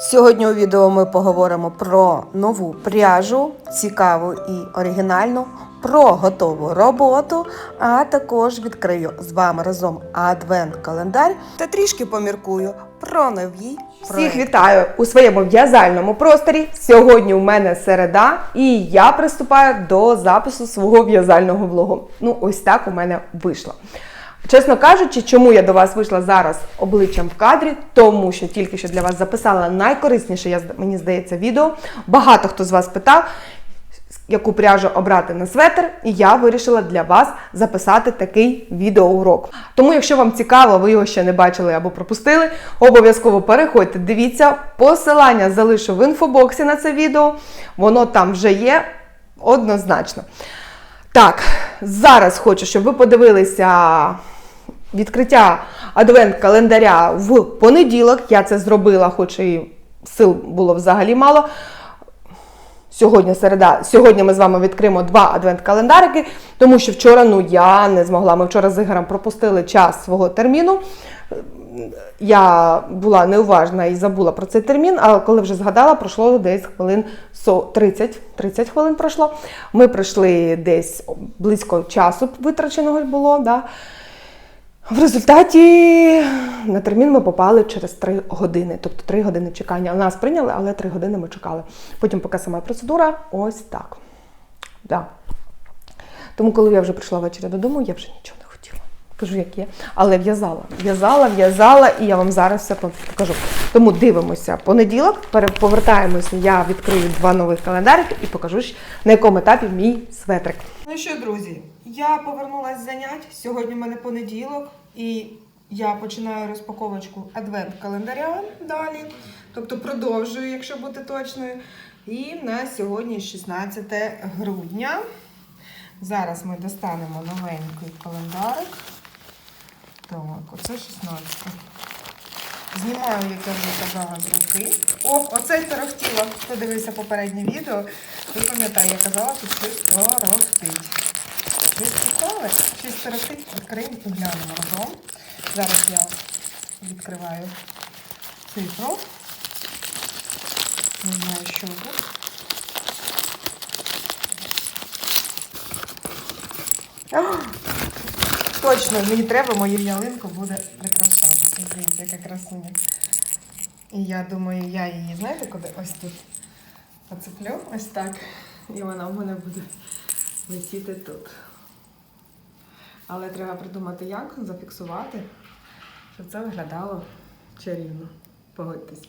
Сьогодні у відео ми поговоримо про нову пряжу, цікаву і оригінальну, про готову роботу, а також відкрию з вами разом адвент-календар та трішки поміркую про нові Всіх вітаю у своєму в'язальному просторі. Сьогодні у мене середа, і я приступаю до запису свого в'язального влогу. Ну, ось так у мене вийшло. Чесно кажучи, чому я до вас вийшла зараз обличчям в кадрі, тому що тільки що для вас записала найкорисніше, я, мені здається, відео. Багато хто з вас питав, яку пряжу обрати на светр, і я вирішила для вас записати такий відеоурок. Тому, якщо вам цікаво, ви його ще не бачили або пропустили, обов'язково переходьте, дивіться. Посилання залишу в інфобоксі на це відео. Воно там вже є однозначно. Так, зараз хочу, щоб ви подивилися відкриття адвент-календаря в понеділок. Я це зробила, хоч і сил було взагалі мало. Сьогодні середа. Сьогодні ми з вами відкриємо два адвент-календарики, тому що вчора ну я не змогла. Ми вчора з Ігорем пропустили час свого терміну. Я була неуважна і забула про цей термін, але коли вже згадала, пройшло десь хвилин 30, 30 хвилин пройшло. Ми пройшли десь близько часу витраченого було. Да. В результаті на термін ми попали через 3 години, тобто 3 години чекання. Нас прийняли, але 3 години ми чекали. Потім поки сама процедура, ось так. Да. Тому, коли я вже прийшла ввечері додому, я вже нічого не хотіла. Кажу, як є. Але в'язала. В'язала, в'язала, і я вам зараз все покажу. Тому дивимося понеділок, повертаємося, я відкрию два нових календарики і покажу, на якому етапі мій светрик. Ну що, друзі, я повернулася з занять. Сьогодні в мене понеділок, і я починаю розпаковочку адвент-календаря далі. Тобто продовжую, якщо бути точною. І в нас сьогодні 16 грудня. Зараз ми достанемо новенький календарик. Так, оце 16. Знімаю, як я вже казала, руки. О, оце торохтіло. Хто дивився попереднє відео, ви пам'ятаєте, я казала, що щось торохтить. Цікаве, щось торохтить. Відкриємо і глянемо разом. Зараз я відкриваю цифру. Не знаю, що тут. Точно, мені треба, мою ялинку буде прикрашати. Дивіться, яка красуня. І я думаю, я її, знаєте, куди? Ось тут поцеплю, ось так. І вона в мене буде летіти тут. Але треба придумати, як зафіксувати, щоб це виглядало чарівно. Погодьтесь.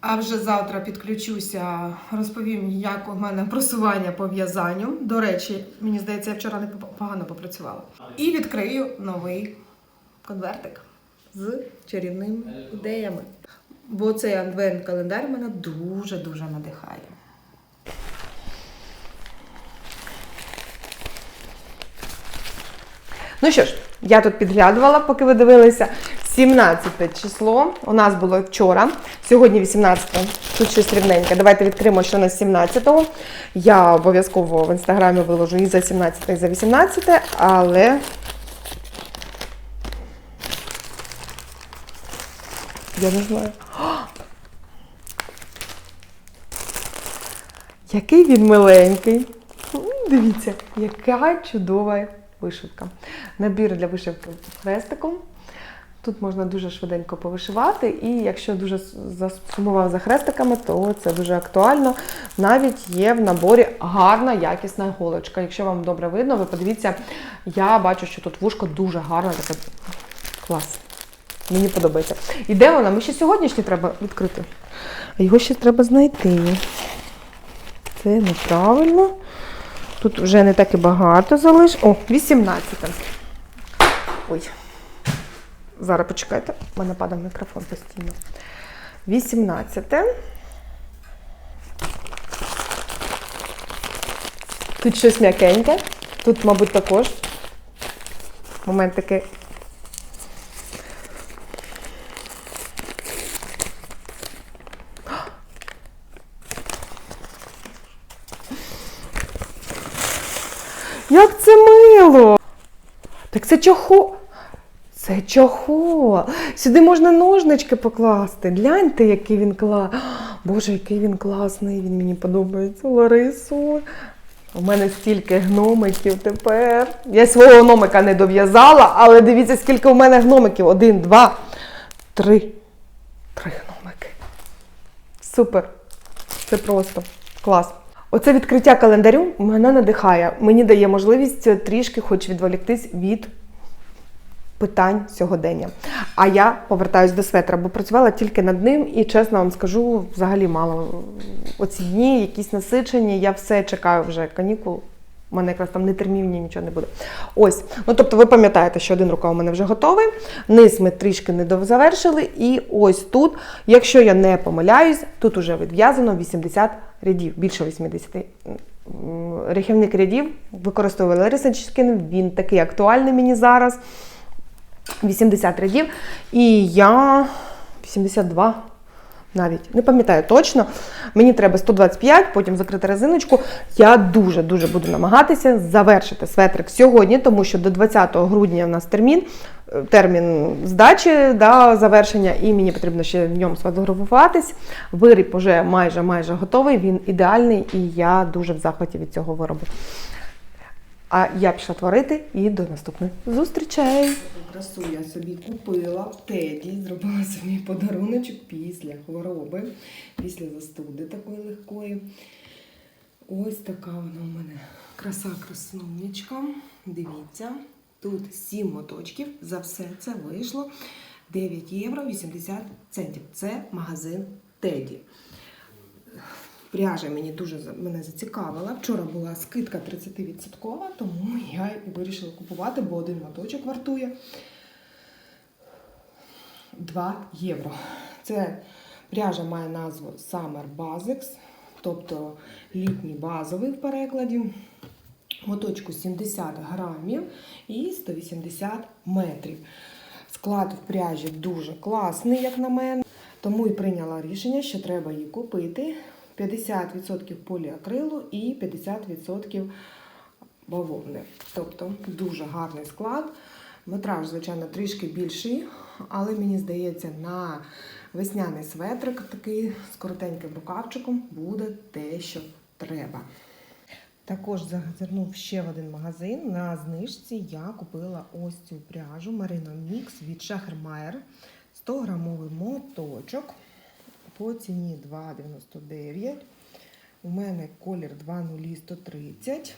А вже завтра підключуся, розповім, як у мене просування по в'язанню. До речі, мені здається, я вчора не погано попрацювала. І відкрию новий конвертик з чарівними ідеями. Бо цей адвент-календар мене дуже-дуже надихає. Ну що ж, я тут підглядувала, поки ви дивилися. 17 число у нас було вчора, сьогодні 18. Тут щось рівненьке. Давайте відкриємо, що на 17-го. Я обов'язково в інстаграмі виложу і за 17, і за 18, але. Я не знаю. Який він миленький. Дивіться, яка чудова вишивка. Набір для вишивки хрестиком. Тут можна дуже швиденько повишивати, і якщо дуже засумував за хрестиками, то це дуже актуально. Навіть є в наборі гарна якісна голочка. Якщо вам добре видно, ви подивіться, я бачу, що тут вушко дуже гарне, таке клас. Мені подобається. І де вона? Ми ще сьогоднішній треба відкрити. А його ще треба знайти. Це неправильно. Тут вже не так і багато залиш. О, 18. Ой. Зараз почекайте, в мене падав мікрофон постійно. 18. Тут щось м'якеньке. Тут, мабуть, також. Момент такий. Як це мило! Так це чого? Це чохол. Сюди можна ножнички покласти. Гляньте, який він класний. Боже, який він класний. Він мені подобається. Ларисо. У мене стільки гномиків тепер. Я свого гномика не дов'язала, але дивіться, скільки у мене гномиків. Один, два, три. Три гномики. Супер. Це просто клас. Оце відкриття календарю мене надихає. Мені дає можливість трішки хоч відволіктись від питань сьогодення. А я повертаюсь до светра, бо працювала тільки над ним, і чесно вам скажу, взагалі мало. Оці дні, якісь насичені, я все чекаю вже канікул. У мене якраз там не термівні, нічого не буде. Ось. Ну тобто, ви пам'ятаєте, що один рукав у мене вже готовий. Низ ми трішки не завершили. І ось тут, якщо я не помиляюсь, тут уже відв'язано 80 рядів, більше 80 М, рахівник рядів використовували Лариса він такий актуальний мені зараз. 80 рядів. І я 82 навіть не пам'ятаю точно. Мені треба 125, потім закрити резиночку. Я дуже-дуже буду намагатися завершити светрик сьогодні, тому що до 20 грудня у нас термін, е, термін здачі да, завершення, і мені потрібно ще в ньому сфотографуватись. Виріб уже майже майже готовий, він ідеальний, і я дуже в захваті від цього виробу. А я пішла творити і до наступних зустрічей. Красу я собі купила Теді, зробила собі подаруночок після хвороби, після застуди такої легкої. Ось така вона у мене краса краснунечка. Дивіться, тут 7 моточків. За все це вийшло 9 євро 80 центів. Це магазин Теді. Пряжа мені дуже мене зацікавила. Вчора була скидка 30%, тому я вирішила купувати, бо один моточок вартує 2 євро. Це пряжа має назву Summer Basics, тобто літній базовий в перекладі. Моточку 70 грамів і 180 метрів. Склад в пряжі дуже класний, як на мене. Тому і прийняла рішення, що треба її купити. 50% поліакрилу і 50% бавовни. Тобто дуже гарний склад. Метраж, звичайно, трішки більший, але мені здається, на весняний светрик такий з коротеньким рукавчиком буде те, що треба. Також зазирнув ще в один магазин. На знижці я купила ось цю пряжу Merino Mix від Schachemeier. 100 грамовий моточок по ціні 2,99. У мене колір 2,0130.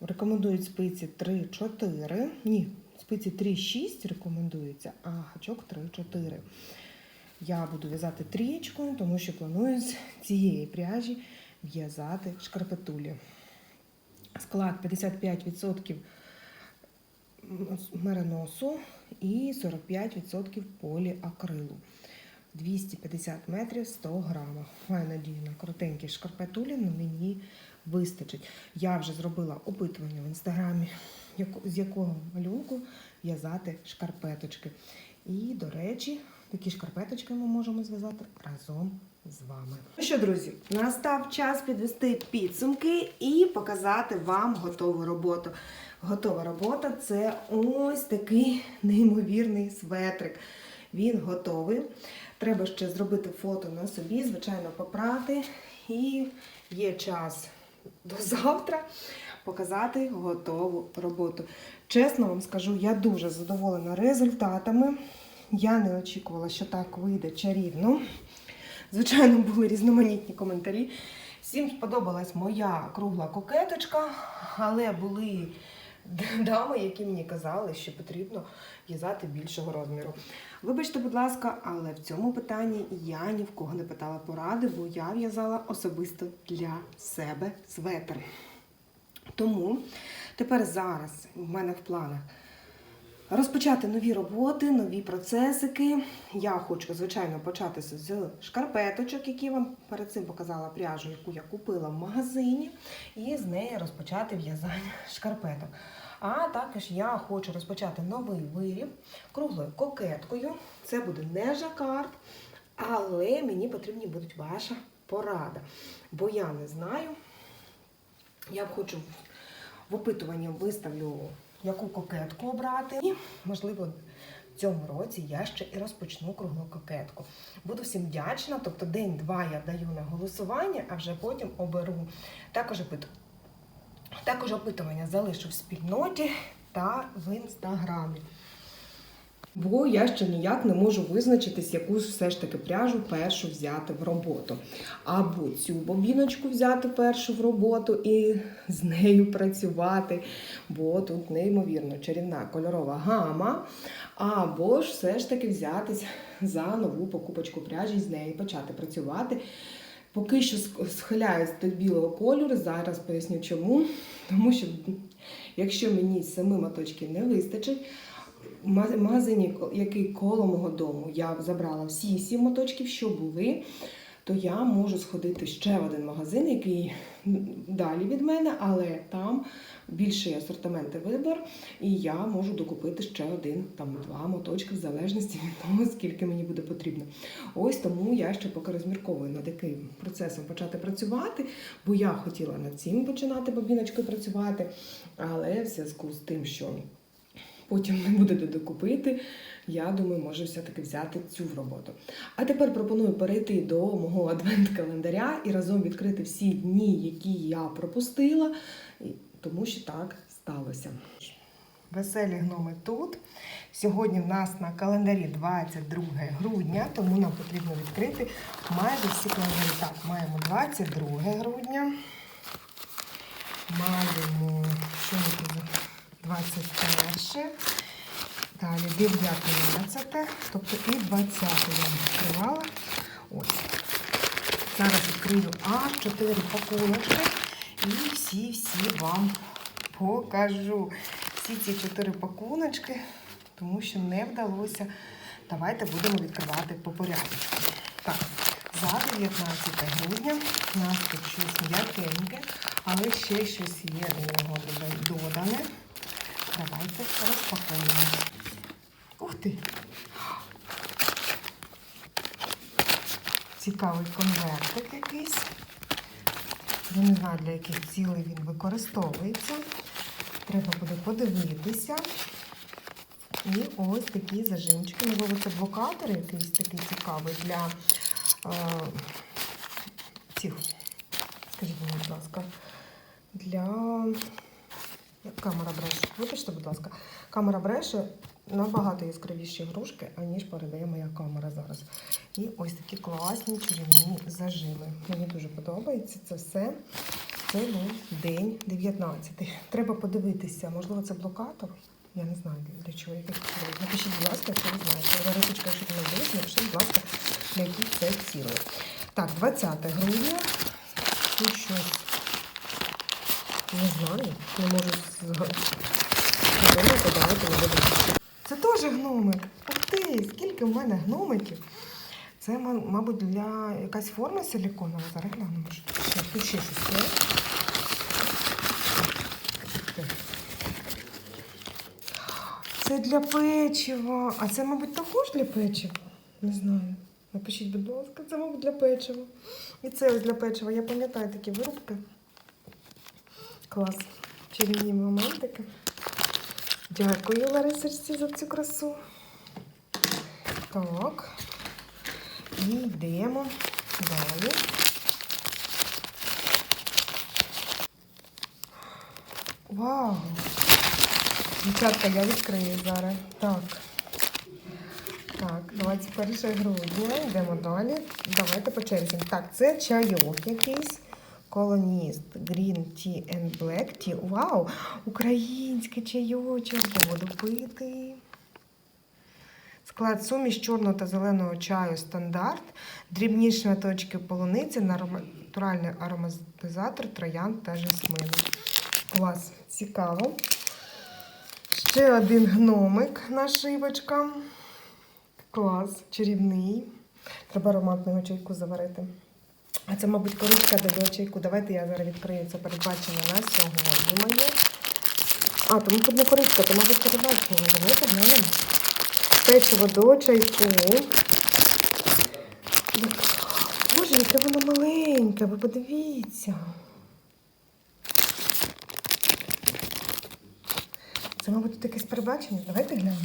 Рекомендують спиці 3-4. Ні, спиці 3-6 рекомендується, а гачок 3-4. Я буду в'язати трієчкою, тому що планую з цієї пряжі в'язати шкарпетулі. Склад 55% мериносу і 45% поліакрилу. 250 метрів 100 грамів. Маю надію на коротенькі шкарпетулі, але мені вистачить. Я вже зробила опитування в інстаграмі, з якого малюнку в'язати шкарпеточки. І, до речі, такі шкарпеточки ми можемо зв'язати разом з вами. Ну що, друзі, настав час підвести підсумки і показати вам готову роботу. Готова робота це ось такий неймовірний светрик. Він готовий. Треба ще зробити фото на собі, звичайно, попрати. І є час до завтра показати готову роботу. Чесно вам скажу, я дуже задоволена результатами. Я не очікувала, що так вийде чарівно. Звичайно, були різноманітні коментарі. Всім сподобалась моя кругла кокеточка, але були дами, які мені казали, що потрібно в'язати більшого розміру. Вибачте, будь ласка, але в цьому питанні я ні в кого не питала поради, бо я в'язала особисто для себе светр. Тому тепер зараз в мене в планах розпочати нові роботи, нові процесики. Я хочу, звичайно, почати з шкарпеточок, які вам перед цим показала пряжу, яку я купила в магазині, і з неї розпочати в'язання шкарпеток. А також я хочу розпочати новий виріб круглою кокеткою. Це буде не жакард, але мені потрібні будуть ваша порада. Бо я не знаю. Я хочу в опитуванні виставлю яку кокетку обрати. І, можливо, в цьому році я ще і розпочну круглу кокетку. Буду всім вдячна. Тобто день-два я даю на голосування, а вже потім оберу. Також опит... Також опитування залишу в спільноті та в інстаграмі. Бо я ще ніяк не можу визначитись, яку все ж таки пряжу першу взяти в роботу. Або цю бобіночку взяти першу в роботу і з нею працювати, бо тут неймовірно чарівна кольорова гама. Або ж все ж таки взятись за нову покупочку пряжі з нею почати працювати. Поки що сх- схиляюсь до білого кольору, зараз поясню чому. Тому що якщо мені семи моточків не вистачить, магазині, який коло мого дому, я забрала всі сім моточків, що були, то я можу сходити ще в один магазин, який далі від мене, але там більший асортимент і вибір, і я можу докупити ще один, там два моточки, в залежності від того, скільки мені буде потрібно. Ось тому я ще поки розмірковую над яким процесом почати працювати, бо я хотіла над цим починати бобіночкою працювати, але в зв'язку з тим, що потім не буде докупити. Я думаю, може все-таки взяти цю роботу. А тепер пропоную перейти до мого адвент-календаря і разом відкрити всі дні, які я пропустила, тому що так сталося. Веселі гноми тут. Сьогодні в нас на календарі 22 грудня, тому нам потрібно відкрити майже всі календарі. Так, маємо 22 грудня. Маємо що ми тут? 21. Далі 19, тобто і 20 я відкривала. Ось. Зараз відкрию аж 4 пакуночки і всі-всі вам покажу. Всі ці 4 пакуночки, тому що не вдалося. Давайте будемо відкривати по порядку. Так, за 19 грудня у нас тут щось м'якеньке, але ще щось є до нього дода- додане. Давайте розпакуємо. Ух ти! Цікавий конвертик якийсь. Я не знаю, для яких цілей він використовується. Треба буде подивитися. І ось такі зажимчики. Можливо, це блокатор якийсь такий цікавий для е, цих. Скажіть будь ласка, для камера бреше. Вибачте, будь ласка, камера бреше набагато яскравіші ігрушки, аніж передає моя камера зараз. І ось такі класні чарівні зажими. Мені дуже подобається це все. Це був день 19. Треба подивитися, можливо, це блокатор. Я не знаю для чого. яких цілей. Напишіть, будь ласка, якщо ви знаєте. Ларисочка, якщо не дивишся, напишіть, будь ласка, для яких це цілей. Так, 20 грудня. Тут щось не знаю, не можу згадати. Давайте не будемо. Це теж гномик. Ух ти, скільки в мене гномиків. Це, мабуть, для якась форма силіконова. Зараз глянемо. тут ще- щось є. Це для печива. А це, мабуть, також для печива. Не знаю. Напишіть, будь ласка, це, мабуть, для печива. І це ось для печива. Я пам'ятаю такі вирубки. Клас. Чарівні моментики. Дякую, Ларисочці, за цю красу. Так. І йдемо далі. Вау! Дівчатка, я відкрию зараз. Так. Так, 21 грудня, йдемо далі. Давайте по черзі. Так, це чайок якийсь. Колоніст Green Tea and Black Tea. Вау! Український чайочок. Буду пити. Склад суміш чорного та зеленого чаю стандарт, дрібні шматочки полуниці, натуральний ароматизатор, троянд та жасмину. Клас, цікаво. Ще один гномик нашивочка. Клас, чарівний. Треба ароматного чайку заварити. А це, мабуть, коричка до чайку. Давайте я зараз відкрию це передбачення на сьогодні моє. А, тому тут не коричка, то, мабуть, передбачення. Давайте глянемо. Печиво до чайку. Боже, яке воно маленьке, ви подивіться. Це мабуть, тут якесь перебачення. Давайте глянемо.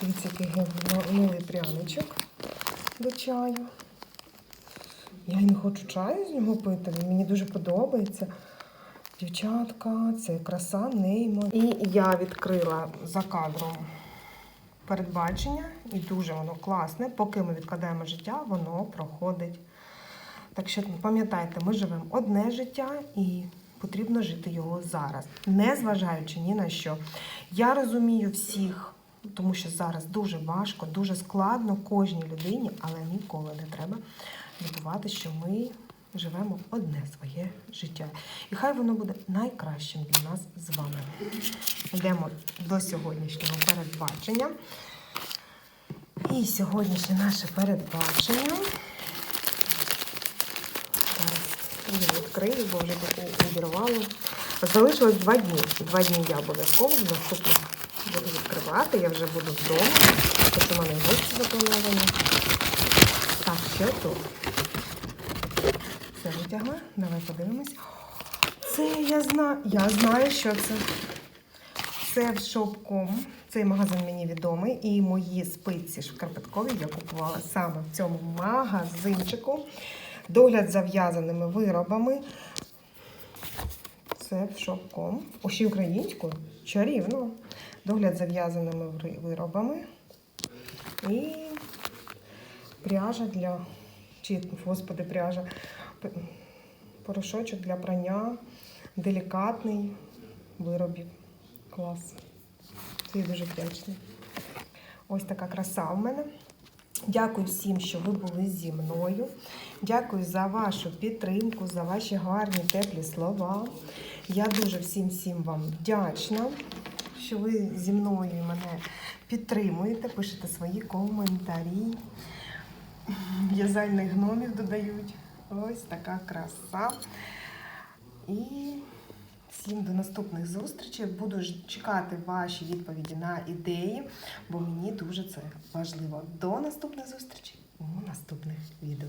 Дивіться, який гнилий пряничок до чаю. Я не хочу чаю з нього пити, він мені дуже подобається. Дівчатка, це краса неймовірна. І я відкрила за кадром передбачення, і дуже воно класне. Поки ми відкладаємо життя, воно проходить. Так що пам'ятайте, ми живемо одне життя і потрібно жити його зараз, не зважаючи ні на що. Я розумію всіх, тому що зараз дуже важко, дуже складно кожній людині, але ніколи не треба забувати, що ми живемо одне своє життя. І хай воно буде найкращим для нас з вами. Йдемо до сьогоднішнього передбачення. І сьогоднішнє наше передбачення. Зараз я відкрию, бо вже відірвало. Залишилось два дні. Два дні я обов'язково наступних буду відкривати. Я вже буду вдома. Тобто в мене гості заплановані. Так, що тут? Витягла. Давай подивимось. Це я знаю. Я знаю, що це. Це в шопком. Цей магазин мені відомий. І мої спиці шкарпеткові я купувала саме в цьому магазинчику. Догляд за в'язаними виробами. Це в шопком. О, ще й українською. Чарівно. Догляд за в'язаними виробами. І пряжа для. Чи, господи, пряжа. Порошочок для прання. Делікатний виробів. Клас. Це я дуже вдячна. Ось така краса у мене. Дякую всім, що ви були зі мною. Дякую за вашу підтримку, за ваші гарні теплі слова. Я дуже всім всім вам вдячна, що ви зі мною мене підтримуєте, пишете свої коментарі. В'язальних гномів додають. Ось така краса. І всім до наступних зустрічей. Буду чекати ваші відповіді на ідеї, бо мені дуже це важливо. До наступних зустрічей у наступних відео.